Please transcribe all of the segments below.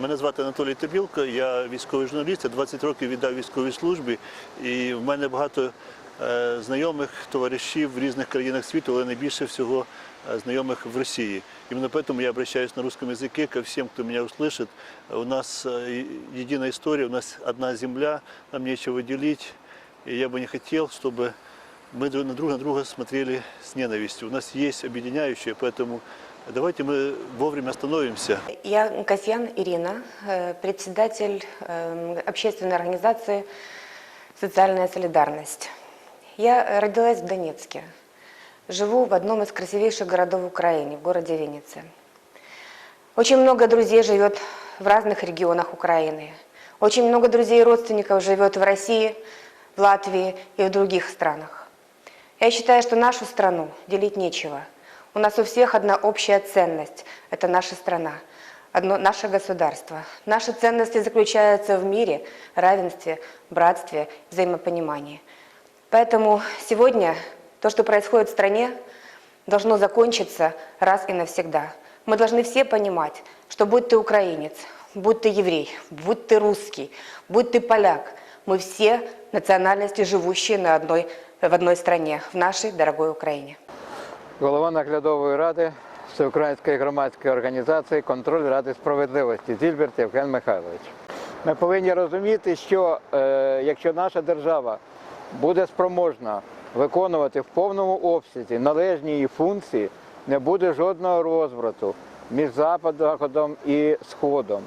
Мене звати Анатолій Табілко, я військовий журналіст, я 20 років віддав військовій службі, і в мене багато е, знайомих товаришів в різних країнах світу, але найбільше всього е, знайомих в Росії. Именно поэтому я обращаюсь на русском языке ко всем, кто меня услышит. У нас э, единая история, у нас одна земля, нам нечего делить. И я бы не хотел, чтобы мы друг на друга на друга смотрели с ненавистью. У нас есть объединяющее, поэтому давайте мы вовремя остановимся. Я Касьян Ирина, э, председатель э, общественной организации «Социальная солидарность». Я родилась в Донецке. Живу в одном из красивейших городов Украины, в городе Винница. Очень много друзей живет в разных регионах Украины. Очень много друзей и родственников живет в России, в Латвии и в других странах. Я считаю, что нашу страну делить нечего. У нас у всех одна общая ценность – это наша страна, одно наше государство. Наши ценности заключаются в мире, равенстве, братстве, взаимопонимании. Поэтому сегодня то, что происходит в стране, должно закончиться раз и навсегда. Мы должны все понимать, что будь ты украинец, будь ты еврей, будь ты русский, будь ты поляк, мы все национальности, живущие на одной, в одной стране, в нашей дорогой Украине. Голова наглядової ради Всеукраїнської громадської організації Контроль Ради справедливості Зільберт Євген Михайлович. Ми повинні розуміти, що е, якщо наша держава буде спроможна виконувати в повному обсязі належні її функції, не буде жодного розбрату між Заходом і Сходом.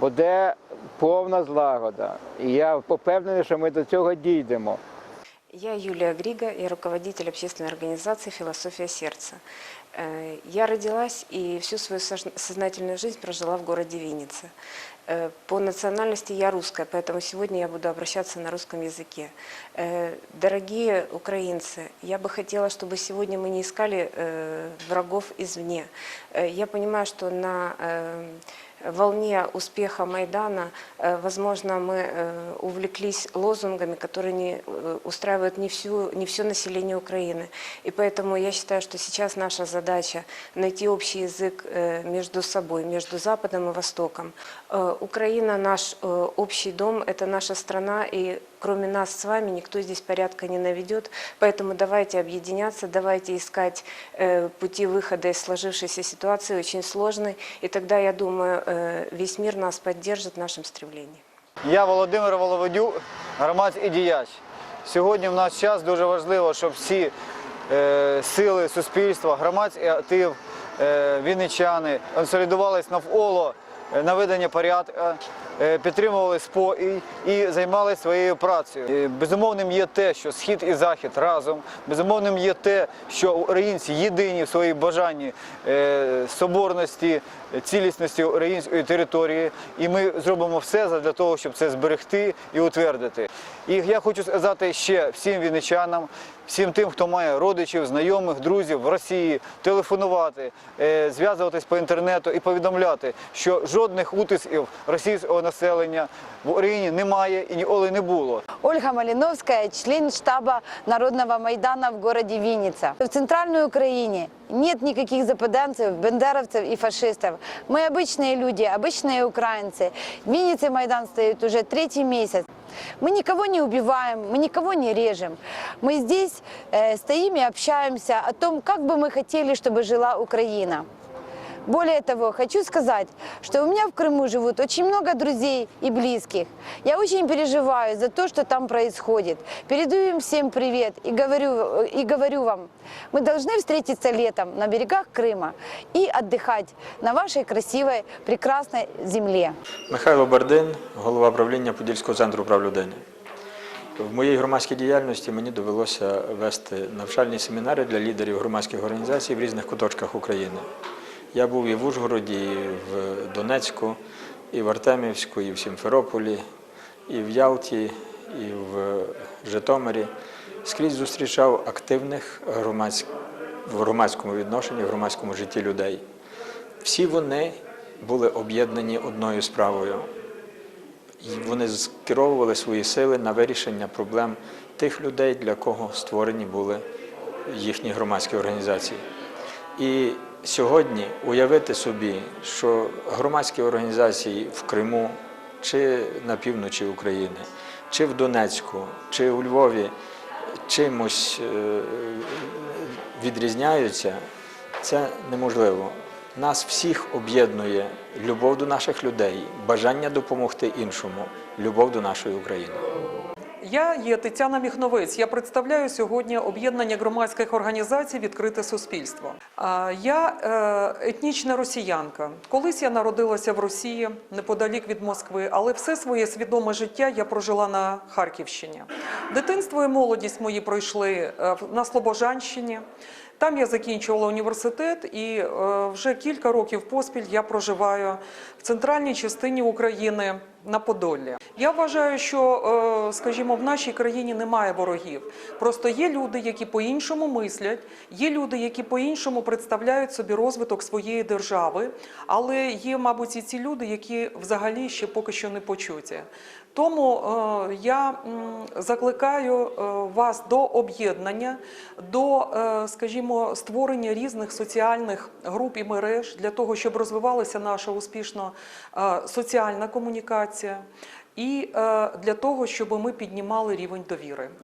Буде повна злагода. І я впевнений, що ми до цього дійдемо. Я Юлия Грига, я руководитель общественной организации «Философия сердца». Э, Я родилась и всю свою сознательную жизнь прожила в городе Винница. Э, По национальности я русская, поэтому сегодня я буду обращаться на русском языке. Э, Дорогие украинцы, я бы хотела, чтобы сегодня мы не искали врагов извне. Я понимаю, что на волне успеха Майдана, э, возможно, мы э, увлеклись лозунгами, которые не э, устраивают не, всю, не все население Украины. И поэтому я считаю, что сейчас наша задача найти общий язык э, между собой, между Западом и Востоком. Э, Украина наш э, общий дом, это наша страна, и кроме нас с вами никто здесь порядка не наведет. Поэтому давайте объединяться, давайте искать э, пути выхода из сложившейся ситуации, очень сложной. И тогда, я думаю, э, весь мир нас поддержит в нашем стремлении. Я Володимир Воловодю, громадський діяч. Сьогодні в наш час дуже важливо, щоб всі е, сили суспільства, громадський актив, е, вінничани консолідувались навколо е, наведення порядку, е, підтримували спокій і займалися своєю працею. Е, Безумовним є те, що схід і захід разом. Безумовним є те, що українці єдині в своїй бажанні е, соборності, е, цілісності української території, і ми зробимо все для того, щоб це зберегти і утвердити. І я хочу сказати ще всім вінничанам, всім тим, хто має родичів, знайомих, друзів в Росії, телефонувати, е, зв'язуватись по інтернету і повідомляти, що жодних утисків російського населення в Україні немає і ніколи не було. Ольга Малиновская, член штаба Народного Майдана в городе Винница. В Центральной Украине нет никаких западанцев, бендеровцев и фашистов. Мы обычные люди, обычные украинцы. В Виннице Майдан стоит уже третий месяц. Мы никого не убиваем, мы никого не режем. Мы здесь э, стоим и общаемся о том, как бы мы хотели, чтобы жила Украина. Более того, хочу сказать, что у меня в Крыму живут очень много друзей и близких. Я очень переживаю за то, что там происходит. Передаю им всем привет и говорю, и говорю вам, мы должны встретиться летом на берегах Крыма и отдыхать на вашей красивой, прекрасной земле. Михайло Бардин, голова правління Подільського центру прав людини. В моїй громадській діяльності мені довелося вести навчальні семінари для лідерів громадських організацій в різних куточках України. Я був і в Ужгороді, і в Донецьку, і в Артемівську, і в Сімферополі, і в Ялті, і в Житомирі. Скрізь зустрічав активних громадськ... в громадському відношенні, в громадському житті людей. Всі вони були об'єднані одною справою. Вони скеровували свої сили на вирішення проблем тих людей, для кого створені були їхні громадські організації. І сьогодні уявити собі, що громадські організації в Криму чи на півночі України, чи в Донецьку, чи у Львові чимось е, відрізняються, це неможливо. Нас всіх об'єднує любов до наших людей, бажання допомогти іншому, любов до нашої України. Я є Тетяна Міхновець. Я представляю сьогодні об'єднання громадських організацій Відкрите суспільство. Я е, етнічна росіянка. Колись я народилася в Росії неподалік від Москви, але все своє свідоме життя я прожила на Харківщині. Дитинство і молодість мої пройшли е, на Слобожанщині. Там я закінчувала університет, і е, вже кілька років поспіль я проживаю в центральній частині України на Подоллі. Я вважаю, що, е, скажімо, в нашій країні немає ворогів. Просто є люди, які по-іншому мислять, є люди, які по-іншому представляють собі розвиток своєї держави, але є, мабуть, і ці люди, які взагалі ще поки що не почуті. Тому е, я закликаю е, вас до об'єднання, до, скажімо, створення різних соціальних груп і мереж для того, щоб розвивалася наша успішно соціальна комунікація, і е, для того, щоб ми піднімали рівень довіри.